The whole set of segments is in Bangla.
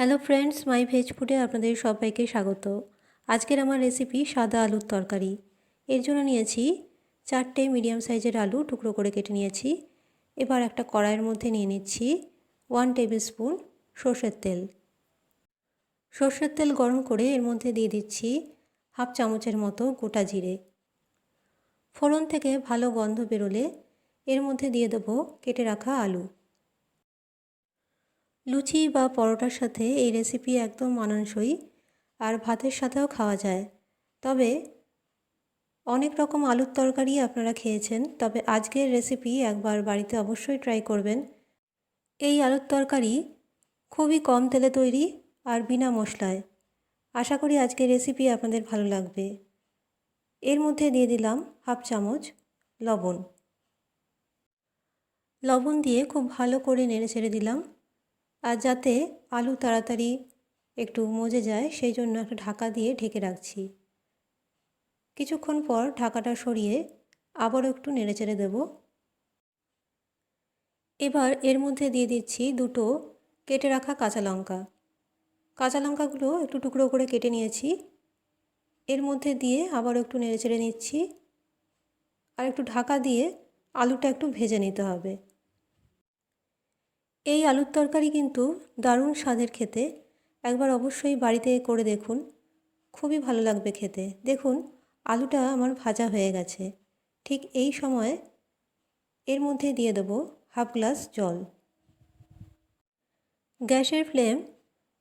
হ্যালো ফ্রেন্ডস মাই ভেজ ফুডে আপনাদের সবাইকে স্বাগত। আজকের আমার রেসিপি সাদা আলুর তরকারি। এর জন্য নিয়েছি চারটে মিডিয়াম সাইজের আলু টুকরো করে কেটে নিয়েছি। এবার একটা কড়াইয়ের মধ্যে নিয়ে নিচ্ছি ওয়ান টেবিল স্পুন সর্ষের তেল। সর্ষের তেল গরম করে এর মধ্যে দিয়ে দিচ্ছি হাফ চামচের মতো গোটা জিরে। ফোড়ন থেকে ভালো গন্ধ বেরোলে এর মধ্যে দিয়ে দেবো কেটে রাখা আলু। লুচি বা পরোটার সাথে এই রেসিপি একদম মানানসই আর ভাতের সাথেও খাওয়া যায়। তবে অনেক রকম আলুর তরকারি আপনারা খেয়েছেন, তবে আজকের রেসিপি একবার বাড়িতে অবশ্যই ট্রাই করবেন। এই আলুর তরকারি খুবই কম তেলে তৈরি আর বিনা মশলায়। আশা করি আজকের রেসিপি আপনাদের ভালো লাগবে। এর মধ্যে দিয়ে দিলাম হাফ চামচ লবণ। লবণ দিয়ে খুব ভালো করে নেড়ে ছেড়ে দিলাম। আর যাতে আলু তাড়াতাড়ি একটু মজে যায়, সেই জন্য একটা ঢাকা দিয়ে ঢেকে রাখছি। কিছুক্ষণ পর ঢাকাটা সরিয়ে আবারও একটু নেড়েচেড়ে দেব। এবার এর মধ্যে দিয়ে দিচ্ছি দুটো কেটে রাখা কাঁচা লঙ্কা। কাঁচা লঙ্কাগুলো একটু টুকরো করে কেটে নিয়েছি। এর মধ্যে দিয়ে আবারও একটু নেড়েচেড়ে নিচ্ছি। আর একটু ঢাকা দিয়ে আলুটা একটু ভেজে নিতে হবে। এই আলুর তরকারি কিন্তু দারুণ স্বাদের খেতে। একবার অবশ্যই বাড়িতে করে দেখুন। খুবই ভালো লাগবে খেতে। দেখুন, আলুটা আমার ভাজা হয়ে গেছে। ঠিক এই সময় এর মধ্যে দিয়ে দেবো হাফ গ্লাস জল। গ্যাসের ফ্লেম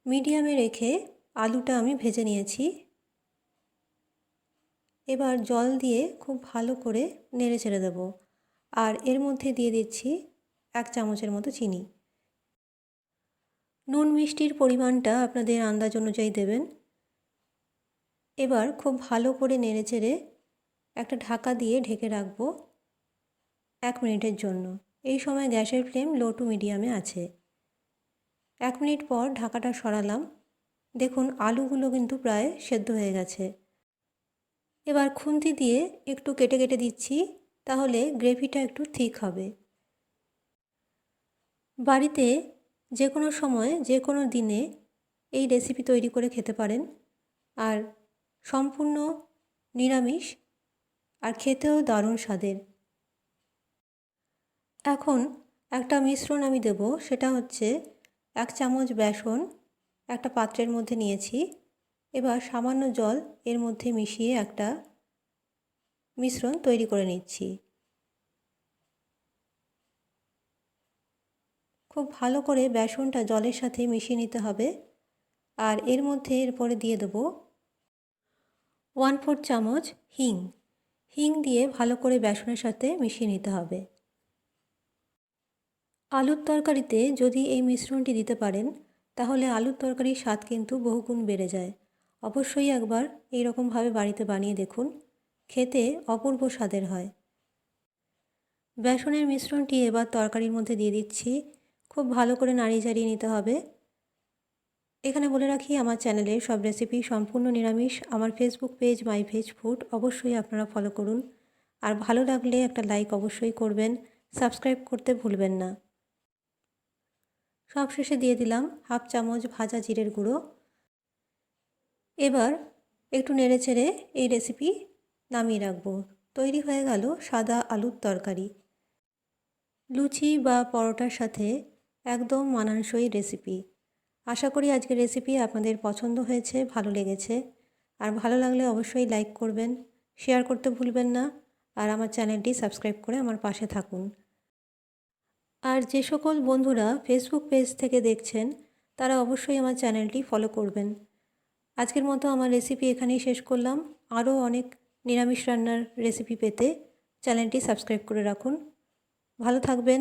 মিডিয়ামে রেখে আলুটা আমি ভেজে নিয়েছি। এবার জল দিয়ে খুব ভালো করে নেড়ে ছেড়ে দেবো। আর এর মধ্যে দিয়ে দিচ্ছি এক চামচের মতো চিনি। নুন মিষ্টির পরিমাণটা আপনাদের আন্দাজ অনুযায়ী দেবেন। এবার খুব ভালো করে নেড়ে চেড়ে একটা ঢাকা দিয়ে ঢেকে রাখব এক মিনিটের জন্য। এই সময় গ্যাসের ফ্লেম লো টু মিডিয়ামে আছে। এক মিনিট পর ঢাকাটা সরালাম। দেখুন আলুগুলো কিন্তু প্রায় সেদ্ধ হয়ে গেছে। এবার খুন্তি দিয়ে একটু কেটে কেটে দিচ্ছি, তাহলে গ্রেভিটা একটু ঠিক হবে। বাড়িতে যে কোনো সময় যে কোনো দিনে এই রেসিপি তৈরি করে খেতে পারেন। আর সম্পূর্ণ নিরামিষ আর খেতেও দারুণ স্বাদের। এখন একটা মিশ্রণ আমি দেব, সেটা হচ্ছে এক চামচ বেসন একটা পাত্রের মধ্যে নিয়েছি। এবার সামান্য জল এর মধ্যে মিশিয়ে একটা মিশ্রণ তৈরি করে নিচ্ছি। খুব ভালো করে বেসনটা জলের সাথে মিশিয়ে নিতে হবে। আর এর মধ্যে এরপরে দিয়ে দেবো ওয়ান ফোর চামচ হিং। হিং দিয়ে ভালো করে বেসনের সাথে মিশিয়ে নিতে হবে। আলুর তরকারিতে যদি এই মিশ্রণটি দিতে পারেন, তাহলে আলুর তরকারির স্বাদ কিন্তু বহুগুণ বেড়ে যায়। অবশ্যই একবার এই রকমভাবে বাড়িতে বানিয়ে দেখুন, খেতে অপূর্ব স্বাদের হয়। বেসনের মিশ্রণটি এবার তরকারির মধ্যে দিয়ে দিচ্ছি। খুব ভালো করে নাড়িয়ে চাড়িয়ে নিতে হবে। এখানে বলে রাখি, আমার চ্যানেলে সব রেসিপি সম্পূর্ণ নিরামিষ। আমার Facebook page my veg food অবশ্যই আপনারা ফলো করুন। আর ভালো লাগলে একটা লাইক অবশ্যই করবেন। সাবস্ক্রাইব করতে ভুলবেন না। সব শেষে দিয়ে দিলাম হাফ চামচ ভাজা জিরের গুঁড়ো। এবার একটু নেড়ে চেড়ে এই রেসিপি নামিয়ে রাখব। তৈরি হয়ে গেল সাদা আলুর তরকারি। লুচি বা পরোটার সাথে একদম মানানসই রেসিপি আশা করি আজকের রেসিপি আপনাদের পছন্দ হয়েছে, ভালো লেগেছে। আর ভালো লাগলে অবশ্যই লাইক করবেন শেয়ার করতে ভুলবেন না। আর আমার চ্যানেলটি সাবস্ক্রাইব করে আমার পাশে থাকুন। আর যে সকল বন্ধুরা ফেসবুক পেজ থেকে দেখছেন, তারা অবশ্যই আমার চ্যানেলটি ফলো করবেন। আজকের মতো আমার রেসিপি এখানেই শেষ করলাম। আরও অনেক নিরামিষ রান্নার রেসিপি পেতে চ্যানেলটি সাবস্ক্রাইব করে রাখুন। ভালো থাকবেন।